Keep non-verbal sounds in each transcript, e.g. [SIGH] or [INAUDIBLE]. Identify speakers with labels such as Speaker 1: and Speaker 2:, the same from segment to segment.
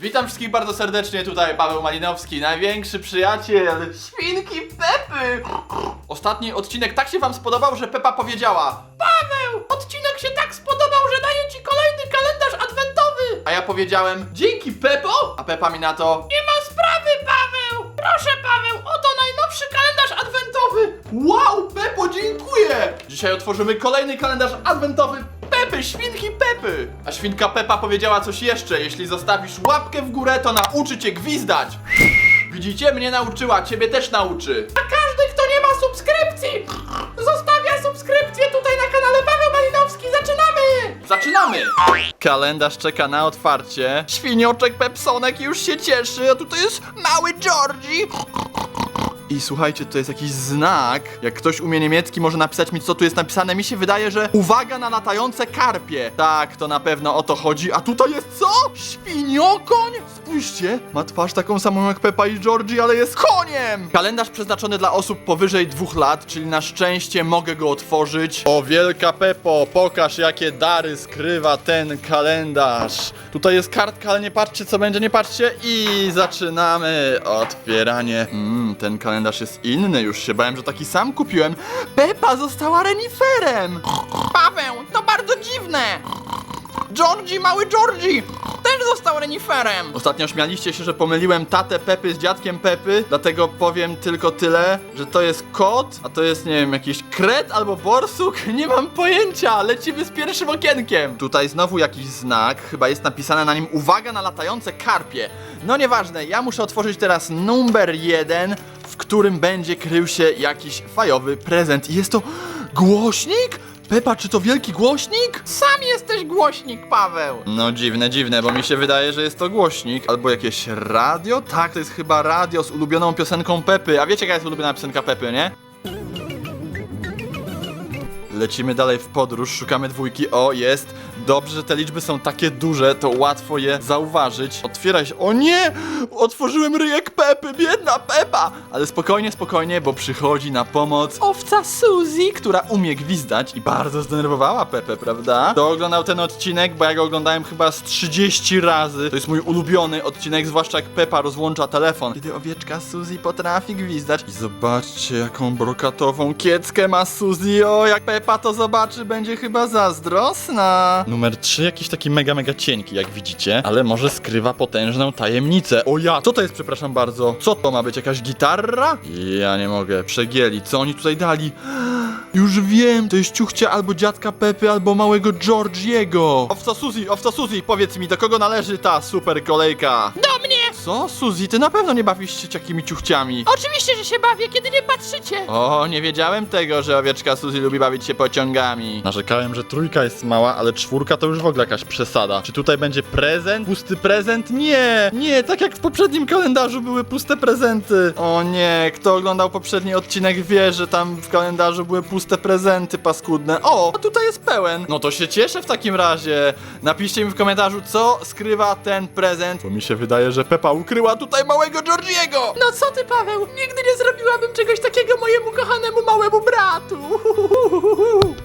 Speaker 1: Witam wszystkich bardzo serdecznie, tutaj Paweł Malinowski, największy przyjaciel świnki Pepy. Ostatni odcinek tak się wam spodobał, że Pepa powiedziała Paweł, odcinek się tak spodobał, że daję ci kolejny kalendarz adwentowy. A ja powiedziałem, dzięki Pepo, a Pepa mi na to Nie ma sprawy Paweł, proszę Paweł, oto najnowszy kalendarz adwentowy. Wow, Pepo, dziękuję. Dzisiaj otworzymy kolejny kalendarz adwentowy Pepy, świnki Pepy! A świnka Pepa powiedziała coś jeszcze. Jeśli zostawisz łapkę w górę, to nauczy cię gwizdać. Widzicie? Mnie nauczyła, ciebie też nauczy. A każdy, kto nie ma subskrypcji, zostawia subskrypcję tutaj na kanale Paweł Malinowski. Zaczynamy! Zaczynamy! Kalendarz czeka na otwarcie. Świnioczek Pepsonek już się cieszy, a tutaj jest mały Georgie. I słuchajcie, to jest jakiś znak. Jak ktoś umie niemiecki, może napisać mi, co tu jest napisane. Mi się wydaje, że uwaga na latające karpie. Tak, to na pewno o to chodzi. A tutaj jest co? Świniokoń? Spójrzcie, ma twarz taką samą jak Peppa i Georgie, ale jest koniem! Kalendarz przeznaczony dla osób powyżej dwóch lat, czyli na szczęście mogę go otworzyć. O wielka Peppo, pokaż jakie dary skrywa ten kalendarz. Tutaj jest kartka, ale nie patrzcie co będzie, nie patrzcie. I zaczynamy otwieranie. Mmm, ten kalendarz jest inny, już się bałem, że taki sam kupiłem. Peppa została reniferem! Paweł, to bardzo dziwne! Georgie, mały Georgie! Też został reniferem! Ostatnio śmialiście się, że pomyliłem tatę Pepy z dziadkiem Pepy, dlatego powiem tylko tyle, że to jest kot, a to jest, nie wiem, jakiś kret albo borsuk, [LAUGHS] nie mam pojęcia, lecimy z pierwszym okienkiem. Tutaj znowu jakiś znak, chyba jest napisane na nim uwaga na latające karpie. No nieważne, ja muszę otworzyć teraz numer jeden, w którym będzie krył się jakiś fajowy prezent. I jest to głośnik? Pepa, czy to wielki głośnik? Sam jesteś głośnik, Paweł. No dziwne, dziwne, bo mi się wydaje, że jest to głośnik. Albo jakieś radio? Tak, to jest chyba radio z ulubioną piosenką Pepy. A wiecie, jaka jest ulubiona piosenka Pepy, nie? Lecimy dalej w podróż, szukamy dwójki. O, jest. Dobrze, że te liczby są takie duże, to łatwo je zauważyć. Otwieraj się. O nie! Otworzyłem ryjek Pepy, biedna Pepa! Ale spokojnie, spokojnie, bo przychodzi na pomoc owca Suzy, która umie gwizdać i bardzo zdenerwowała Pepę, prawda? Kto oglądał ten odcinek, bo ja go oglądałem chyba z 30 razy. To jest mój ulubiony odcinek, zwłaszcza jak Pepa rozłącza telefon. Kiedy owieczka Suzy potrafi gwizdać. I zobaczcie, jaką brokatową kieckę ma Suzy. O, jak Pepa to zobaczy, będzie chyba zazdrosna. Numer 3, jakiś taki mega, mega cienki, jak widzicie, ale może skrywa potężną tajemnicę. O ja, co to jest, przepraszam bardzo? Co to ma być, jakaś gitarra? Ja nie mogę, przegięli, co oni tutaj dali? [GASPS] Już wiem, to jest ciuchcia albo dziadka Pepy, albo małego Georgiego. Owca Suzy, owca Suzy, powiedz mi, do kogo należy ta super kolejka?
Speaker 2: Do mnie!
Speaker 1: Co, Suzy, ty na pewno nie bawisz się takimi ciuchciami.
Speaker 2: Oczywiście, że się bawię, kiedy nie patrzycie.
Speaker 1: O, nie wiedziałem tego, że owieczka Suzy lubi bawić się pociągami. Narzekałem, że trójka jest mała, ale czwórka to już w ogóle jakaś przesada. Czy tutaj będzie prezent? Pusty prezent? Nie! Nie, tak jak w poprzednim kalendarzu były puste prezenty. O nie, kto oglądał poprzedni odcinek wie, że tam w kalendarzu były puste prezenty paskudne. O, a tutaj jest pełen. No to się cieszę w takim razie. Napiszcie mi w komentarzu, co skrywa ten prezent. Bo mi się wydaje, że Pepa ukryła tutaj małego Georgiego.
Speaker 2: No co ty, Paweł? Nigdy nie zrobiłabym czegoś takiego mojemu kochanemu małemu bratu.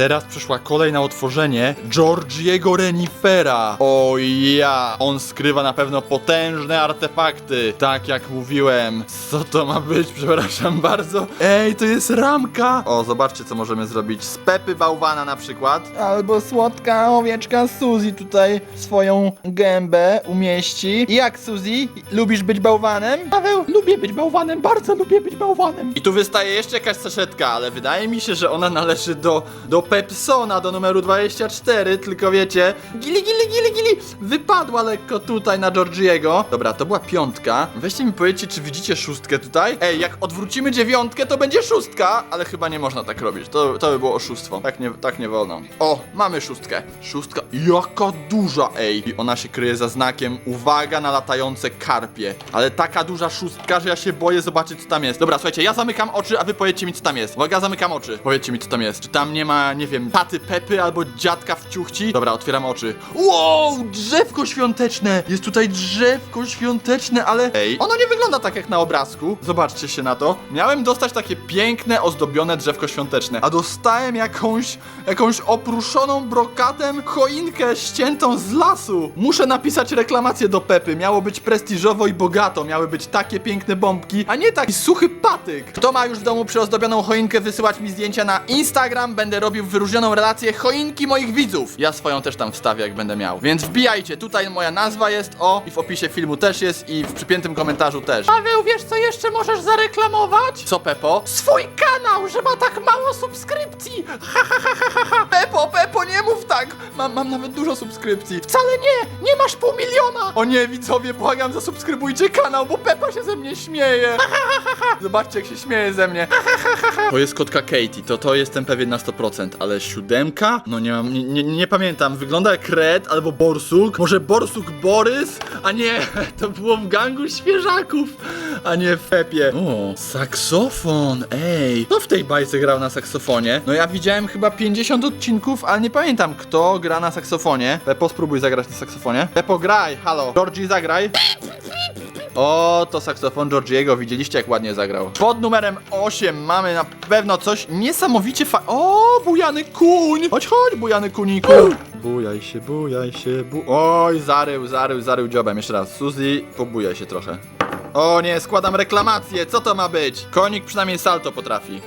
Speaker 1: Teraz przyszła kolej na otworzenie Georgiego Renifera. O ja, on skrywa na pewno potężne artefakty. Tak jak mówiłem. Co to ma być? [LAUGHS] Przepraszam bardzo. Ej, to jest ramka. O, zobaczcie co możemy zrobić. Z Pepy bałwana na przykład. Albo słodka owieczka Suzy tutaj swoją gębę umieści. Jak Suzy? Lubisz być bałwanem?
Speaker 2: Paweł, lubię być bałwanem, bardzo lubię być bałwanem.
Speaker 1: I tu wystaje jeszcze jakaś saszetka, ale wydaje mi się, że ona należy do, do Pepsona, do numeru 24, tylko wiecie, gili, gili, gili, gili, wypadła lekko tutaj na Georgiego. Dobra, to była piątka. Weźcie mi powiedzcie, czy widzicie szóstkę tutaj? Ej, jak odwrócimy dziewiątkę, to będzie szóstka, ale chyba nie można tak robić, to, to by było oszustwo. Tak nie, tak nie wolno. O, mamy szóstkę. Szóstka, jaka duża, ej. I ona się kryje za znakiem, uwaga na latające karpie. Ale taka duża szóstka, że ja się boję zobaczyć, co tam jest. Dobra, słuchajcie, ja zamykam oczy, a wy powiedzcie mi, co tam jest. Uwaga, zamykam oczy. Powiedzcie mi, co tam jest. Czy tam nie ma, nie wiem, taty Pepy albo dziadka w ciuchci? Dobra, otwieram oczy. Wow, drzewko świąteczne! Jest tutaj drzewko świąteczne, ale... Ej, ono nie wygląda tak jak na obrazku. Zobaczcie się na to. Miałem dostać takie piękne, ozdobione drzewko świąteczne, a dostałem jakąś, jakąś opruszoną brokatem choinkę ściętą z lasu. Muszę napisać reklamację do Pepy. Miało być prestiżowo i bogato. Miały być takie piękne bombki, a nie taki suchy patyk. Kto ma już w domu przyozdobioną choinkę, wysyłać mi zdjęcia na Instagram. Będę robił wyróżnioną relację choinki moich widzów. Ja swoją też tam wstawię, jak będę miał. Więc wbijajcie. Tutaj moja nazwa jest, o, i w opisie filmu też jest, i w przypiętym komentarzu też.
Speaker 2: Paweł, wiesz co jeszcze możesz zareklamować?
Speaker 1: Co, Pepo?
Speaker 2: Swój kanał, że ma tak mało subskrypcji!
Speaker 1: Pepo, Pepo, nie mów tak! Mam, mam nawet dużo subskrypcji.
Speaker 2: Wcale nie, nie masz pół miliona!
Speaker 1: O nie, widzowie, błagam, zasubskrybujcie kanał, bo Pepa się ze mnie śmieje. Zobaczcie, jak się śmieje ze mnie. To jest kotka Katie, to to jestem pewien na 100%, ale siódemka? No nie mam, nie, nie, nie pamiętam. Wygląda jak Red albo Borsuk. Może Borsuk Borys? A nie, [LAUGHS] to było w gangu świeżaków, a nie w Pepie. O, saksofon, ej. Kto w tej bajce grał na saksofonie? No ja widziałem chyba 50 odcinków, ale nie pamiętam kto gra na saksofonie. Pepo, spróbuj zagrać na saksofonie. Pepo, graj, halo. Georgie, zagraj. O, to saksofon Georgiego, widzieliście jak ładnie zagrał. Pod numerem 8 mamy na pewno coś niesamowicie fa... O, bujany kuń! Chodź, chodź, bujany kuniku! Bujaj się, bujaj się, bu... Oj, zarył, zarył, zarył dziobem. Jeszcze raz, Suzy, pobujaj się trochę. O nie, składam reklamację, co to ma być? Konik przynajmniej salto potrafi.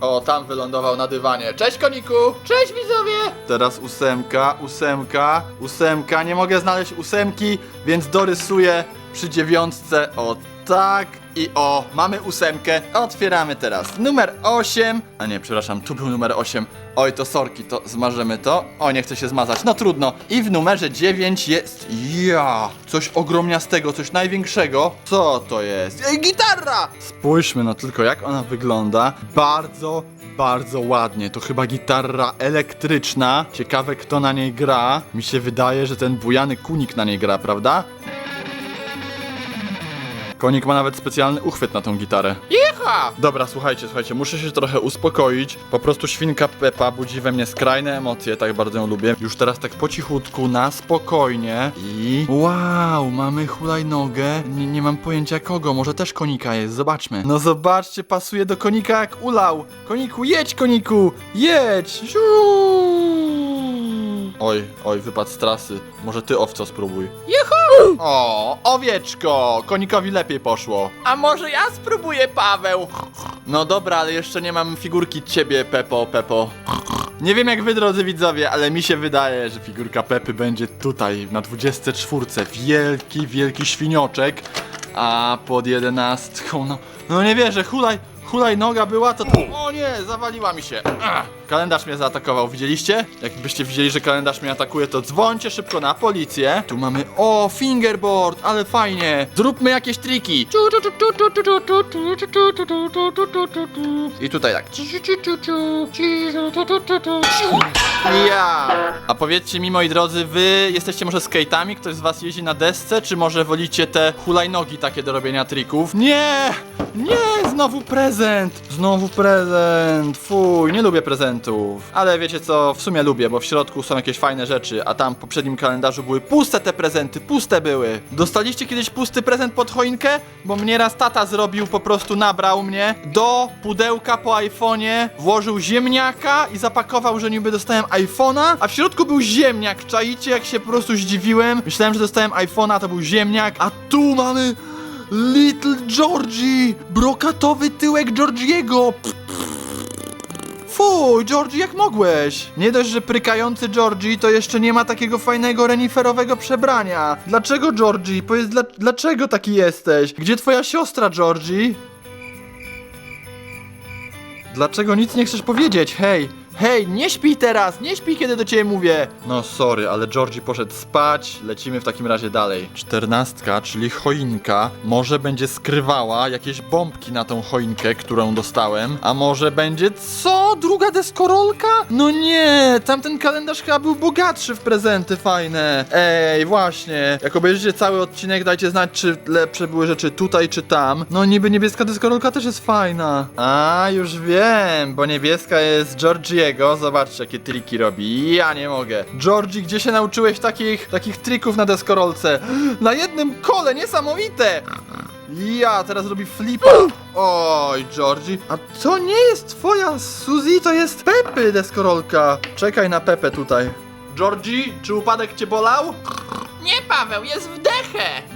Speaker 1: O, tam wylądował na dywanie. Cześć, koniku!
Speaker 2: Cześć widzowie!
Speaker 1: Teraz ósemka, ósemka, ósemka. Nie mogę znaleźć ósemki, więc dorysuję przy dziewiątce. O tak i o, mamy ósemkę. Otwieramy teraz. Numer 8. A nie, przepraszam, tu był numer 8. Oj, to sorki, to zmarzemy to. O, nie chce się zmazać. No trudno. I w numerze 9 jest. Ja! Coś ogromniastego, coś największego. Co to jest? Ej, gitarra! Spójrzmy no tylko, jak ona wygląda. Bardzo, bardzo ładnie. To chyba gitarra elektryczna. Ciekawe, kto na niej gra. Mi się wydaje, że ten bujany kunik na niej gra, prawda? Konik ma nawet specjalny uchwyt na tą gitarę.
Speaker 2: Jecha!
Speaker 1: Dobra, słuchajcie, słuchajcie, muszę się trochę uspokoić. Po prostu świnka Pepa budzi we mnie skrajne emocje, tak bardzo ją lubię. Już teraz tak po cichutku, na spokojnie i... Wow, mamy hulajnogę. Nie, nie mam pojęcia kogo, może też konika jest, zobaczmy. No zobaczcie, pasuje do konika jak ulał. Koniku, jedź koniku, jedź! Ziu! Oj, oj, wypadł z trasy. Może ty owco spróbuj.
Speaker 2: Juhu!
Speaker 1: O, owieczko! Konikowi lepiej poszło.
Speaker 2: A może ja spróbuję, Paweł?
Speaker 1: No dobra, ale jeszcze nie mam figurki ciebie, Pepo, Pepo. Nie wiem jak wy, drodzy widzowie, ale mi się wydaje, że figurka Pepy będzie tutaj, na 24. Wielki, wielki świnioczek. A pod 11, no, no nie wierzę, hulaj, hulaj noga była, to... O nie, zawaliła mi się. Ach, kalendarz mnie zaatakował, widzieliście? Jakbyście widzieli, że kalendarz mnie atakuje, to dzwońcie szybko na policję. Tu mamy, o, fingerboard, ale fajnie. Zróbmy jakieś triki. I tutaj tak. Ja! A powiedzcie mi, moi drodzy, wy jesteście może skate'ami? Ktoś z was jeździ na desce? Czy może wolicie te hulajnogi takie do robienia trików? Nie! Nie! Znowu prezent! Znowu prezent! Fuj, nie lubię prezentów. Ale wiecie co, w sumie lubię, bo w środku są jakieś fajne rzeczy, a tam w poprzednim kalendarzu były puste te prezenty, puste były. Dostaliście kiedyś pusty prezent pod choinkę? Bo mnie raz tata zrobił, po prostu nabrał mnie do pudełka po iPhone'ie, włożył ziemniaka i zapakował, że niby dostałem iPhone'a, a w środku był ziemniak. Czaicie, jak się po prostu zdziwiłem? Myślałem, że dostałem iPhone'a, to był ziemniak, a tu mamy Little Georgie! Brokatowy tyłek Georgiego! Fuj, Georgie, jak mogłeś? Nie dość, że prykający Georgie, to jeszcze nie ma takiego fajnego reniferowego przebrania. Dlaczego, Georgie? Powiedz, dla, dlaczego taki jesteś? Gdzie twoja siostra, Georgie? Dlaczego nic nie chcesz powiedzieć? Hej, Hej, nie śpij teraz, nie śpij, kiedy do ciebie mówię. No sorry, ale Georgie poszedł spać, lecimy w takim razie dalej. Czternastka, czyli choinka, może będzie skrywała jakieś bombki na tą choinkę, którą dostałem, a może będzie co? Druga deskorolka? No nie, tamten kalendarz chyba był bogatszy w prezenty fajne. Ej, właśnie, jak obejrzycie cały odcinek, dajcie znać, czy lepsze były rzeczy tutaj, czy tam. No niby niebieska deskorolka też jest fajna. A, już wiem, bo niebieska jest Georgiego. Zobaczcie, jakie triki robi. Ja nie mogę. Georgie, gdzie się nauczyłeś takich, takich trików na deskorolce? [GASPS] Na jednym kole, niesamowite! Ja, teraz robi flipa. Oj, Georgie. A to nie jest twoja Suzy, to jest Pepy deskorolka. Czekaj na Pepę tutaj. Georgie, czy upadek cię bolał?
Speaker 2: Nie, Paweł, jest w dechę.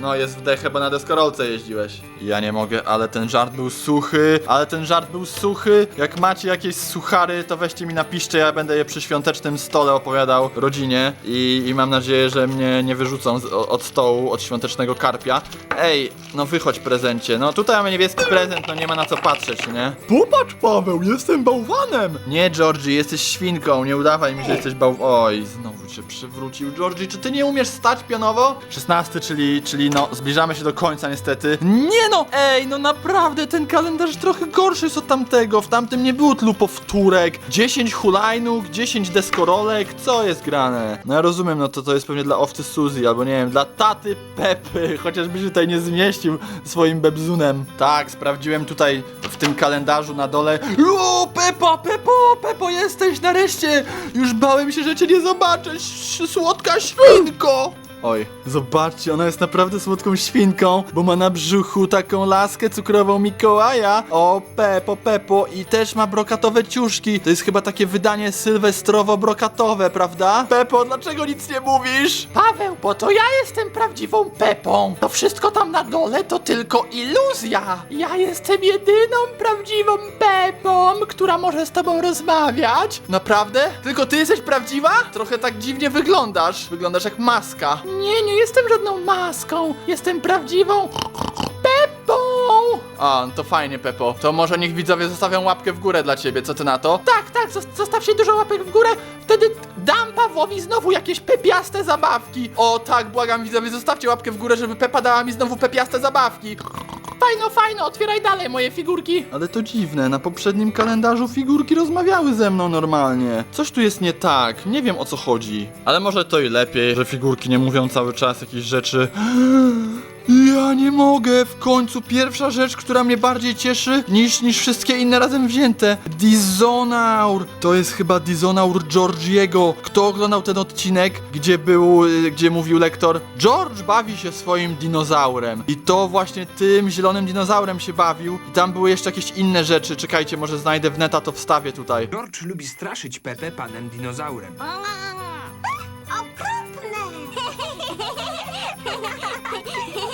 Speaker 1: No, jest w dechę, bo na deskorolce jeździłeś. Ja nie mogę, ale ten żart był suchy, ale ten żart był suchy. Jak macie jakieś suchary, to weźcie mi napiszcie, ja będę je przy świątecznym stole opowiadał rodzinie i, i mam nadzieję, że mnie nie wyrzucą z, o- od stołu, od świątecznego karpia. Ej, no wychodź prezencie, no tutaj mamy niebieski prezent, no nie ma na co patrzeć, nie? Popatrz Paweł, jestem bałwanem! Nie, Georgie, jesteś świnką, nie udawaj mi, że jesteś bałw... Oj, znowu cię przywrócił. Georgie, czy ty nie umiesz stać pionowo? 16, czyli, czyli no, zbliżamy się do końca niestety. Nie no, ej, no naprawdę, ten kalendarz trochę gorszy jest od tamtego. W tamtym nie było tylu powtórek. 10 hulajnóg, 10 deskorolek, co jest grane? No ja rozumiem, no to to jest pewnie dla owcy Suzy, albo nie wiem, dla taty Pepy, [LAUGHS] chociażby się tutaj nie zmieścił swoim bebzunem. Tak, sprawdziłem tutaj w tym kalendarzu na dole. O, Pepa, Pepo, Pepo, jesteś nareszcie! Już bałem się, że cię nie zobaczę, słodka świnko! Oj, zobaczcie, ona jest naprawdę słodką świnką, bo ma na brzuchu taką laskę cukrową Mikołaja. O, Pepo, Pepo i też ma brokatowe ciuszki. To jest chyba takie wydanie sylwestrowo-brokatowe, prawda? Pepo, dlaczego nic nie mówisz?
Speaker 2: Paweł, bo to ja jestem prawdziwą Pepą. To wszystko tam na dole to tylko iluzja. Ja jestem jedyną prawdziwą Pepą, która może z tobą rozmawiać.
Speaker 1: Naprawdę? Tylko ty jesteś prawdziwa? Trochę tak dziwnie wyglądasz. Wyglądasz jak maska.
Speaker 2: Nie, nie jestem żadną maską. Jestem prawdziwą Pepą.
Speaker 1: A, to fajnie, Pepo. To może niech widzowie zostawią łapkę w górę dla ciebie, co ty na to?
Speaker 2: Tak, tak, zos- zostawcie dużo łapek w górę. Wtedy dam Pawłowi znowu jakieś pepiaste zabawki.
Speaker 1: O tak, błagam widzowie, zostawcie łapkę w górę, żeby Pepa dała mi znowu pepiaste zabawki.
Speaker 2: Fajno, fajno, otwieraj dalej moje figurki.
Speaker 1: Ale to dziwne, na poprzednim kalendarzu figurki rozmawiały ze mną normalnie. Coś tu jest nie tak, nie wiem o co chodzi. Ale może to i lepiej, że figurki nie mówią cały czas jakieś rzeczy. Ja nie mogę, w końcu pierwsza rzecz, która mnie bardziej cieszy niż, niż wszystkie inne razem wzięte. Dizonaur! To jest chyba Dizonaur Georgiego. Kto oglądał ten odcinek, gdzie był, gdzie mówił lektor George bawi się swoim dinozaurem. I to właśnie tym zielonym dinozaurem się bawił. I tam były jeszcze jakieś inne rzeczy. Czekajcie, może znajdę w neta, to wstawię tutaj.
Speaker 3: George lubi straszyć Pepę panem dinozaurem. [LAUGHS] [LAUGHS]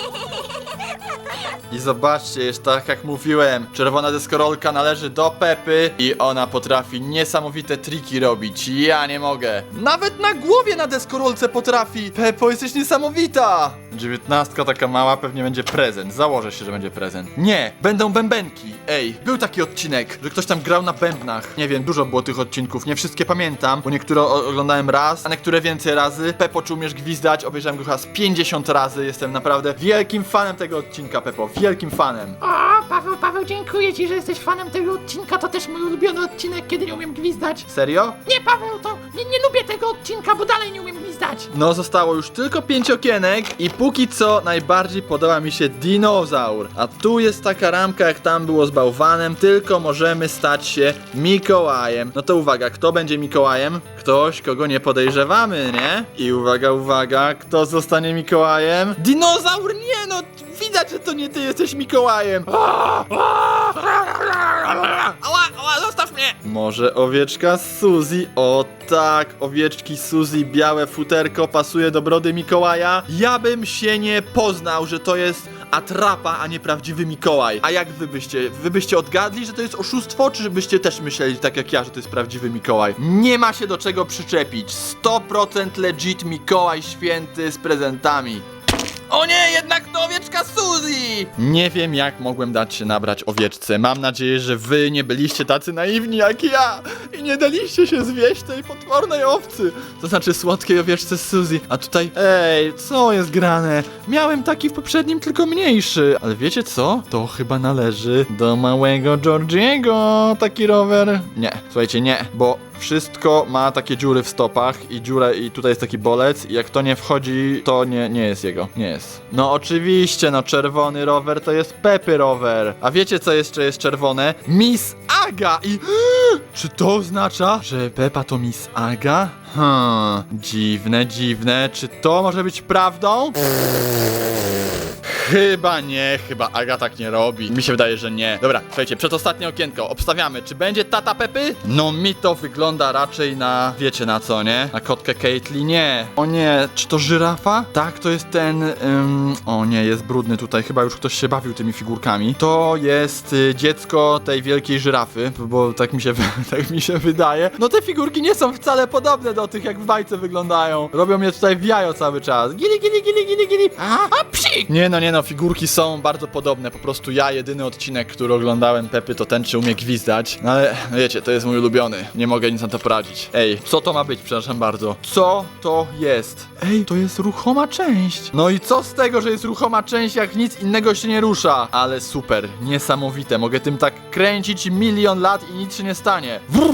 Speaker 1: I zobaczcie, jest tak jak mówiłem, czerwona deskorolka należy do Pepy i ona potrafi niesamowite triki robić. Ja nie mogę. Nawet na głowie na deskorolce potrafi. Pepo, jesteś niesamowita. Dziewiętnastka taka mała, pewnie będzie prezent. Założę się, że będzie prezent. Nie, będą bębenki. Ej, był taki odcinek, że ktoś tam grał na bębnach. Nie wiem, dużo było tych odcinków, nie wszystkie pamiętam, bo niektóre oglądałem raz, a niektóre więcej razy. Pepo, czy umiesz gwizdać? Obejrzałem go chyba z 50 razy. Jestem naprawdę wielkim fanem tego odcinka, Pepo. Wielkim fanem.
Speaker 2: O, Paweł, Paweł, dziękuję ci, że jesteś fanem tego odcinka. To też mój ulubiony odcinek, kiedy nie umiem gwizdać.
Speaker 1: Serio?
Speaker 2: Nie, Paweł, to nie, nie lubię tego odcinka, bo dalej nie umiem gwizdać.
Speaker 1: No, zostało już tylko pięć okienek i póki co najbardziej podoba mi się dinozaur. A tu jest taka ramka, jak tam było z bałwanem, tylko możemy stać się Mikołajem. No to uwaga, kto będzie Mikołajem? Ktoś, kogo nie podejrzewamy, nie? I uwaga, uwaga, kto zostanie Mikołajem? Dinozaur, nie no! Widać, że to nie ty jesteś Mikołajem!
Speaker 2: Ała, ała, zostaw mnie!
Speaker 1: Może owieczka Suzy? O tak, owieczki Suzy, białe futerko pasuje do brody Mikołaja. Ja bym się nie poznał, że to jest atrapa, a nie prawdziwy Mikołaj. A jak wy byście? Wy byście odgadli, że to jest oszustwo, czy byście też myśleli tak jak ja, że to jest prawdziwy Mikołaj? Nie ma się do czego przyczepić. 100% legit Mikołaj święty z prezentami. O nie, jednak to owieczka Suzy! Nie wiem, jak mogłem dać się nabrać owieczce. Mam nadzieję, że wy nie byliście tacy naiwni jak ja i nie daliście się zwieść tej potwornej owcy. To znaczy słodkiej owieczce Suzy. A tutaj, ej, co jest grane? Miałem taki w poprzednim, tylko mniejszy. Ale wiecie co? To chyba należy do małego Georgiego, taki rower. Nie, słuchajcie, nie, bo wszystko ma takie dziury w stopach i dziurę i tutaj jest taki bolec i jak to nie wchodzi, to nie, nie jest jego, nie jest. No oczywiście, no czerwony rower to jest Pepy rower. A wiecie co jeszcze jest czerwone? Miss Aga i... [GASPS] Czy to oznacza, że Pepa to Miss Aga? Hmm, dziwne, dziwne. Czy to może być prawdą? Chyba nie, chyba Aga tak nie robi. Mi się wydaje, że nie. Dobra, słuchajcie, przedostatnie okienko. Obstawiamy, czy będzie tata Pepy? No mi to wygląda raczej na, wiecie na co, nie? Na kotkę Caitlyn? Nie. O nie, czy to żyrafa? Tak, to jest ten, ym, o nie, jest brudny tutaj. Chyba już ktoś się bawił tymi figurkami. To jest y, dziecko tej wielkiej żyrafy, bo tak mi się, [LAUGHS] tak mi się wydaje. No te figurki nie są wcale podobne do tych, jak w bajce wyglądają. Robią mnie tutaj w jajo cały czas. Gili, gili, gili, gili, gili. A, a psik! Nie no, nie no, figurki są bardzo podobne. Po prostu ja, jedyny odcinek, który oglądałem Pepy, to ten, czy umie gwizdać. No ale wiecie, to jest mój ulubiony. Nie mogę nic na to poradzić. Ej, co to ma być, przepraszam bardzo? Co to jest? Ej, to jest ruchoma część. No i co z tego, że jest ruchoma część, jak nic innego się nie rusza? Ale super, niesamowite. Mogę tym tak kręcić milion lat i nic się nie stanie.
Speaker 2: No co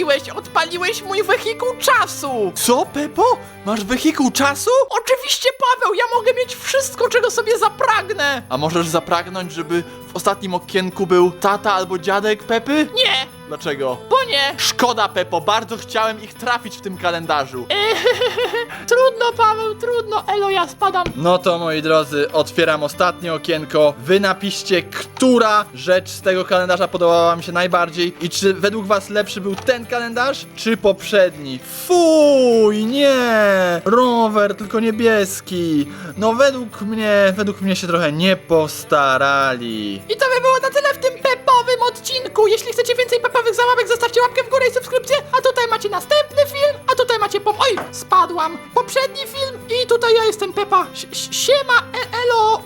Speaker 2: zrobiłeś? Odpaliłeś mój wehikuł czasu!
Speaker 1: Co, Pepo? Masz wehikuł czasu?
Speaker 2: Oczywiście, Paweł, ja mogę mieć wszystko, czego sobie zapragnę!
Speaker 1: A możesz zapragnąć, żeby w ostatnim okienku był tata albo dziadek Pepy?
Speaker 2: Nie,
Speaker 1: Dlaczego?
Speaker 2: bo nie!
Speaker 1: Szkoda, Pepo, bardzo chciałem ich trafić w tym kalendarzu. [LAUGHS]
Speaker 2: Trudno, Paweł, trudno. Elo, ja spadam.
Speaker 1: No to moi drodzy, otwieram ostatnie okienko. Wy napiszcie, która rzecz z tego kalendarza podobała wam się najbardziej i czy według was lepszy był ten kalendarz, czy poprzedni? Fuj, nie! Rower, tylko niebieski. No według mnie, według mnie się trochę nie postarali.
Speaker 2: I to by było na tyle w tym pepowym odcinku. Jeśli chcecie więcej pepowych załapek, zostawcie łapkę w górę i subskrypcję. A tutaj macie następny film, a tutaj macie pop... Oj, spadłam. Poprzedni film i tutaj ja jestem Pepa. Si- si- Siema, e elo.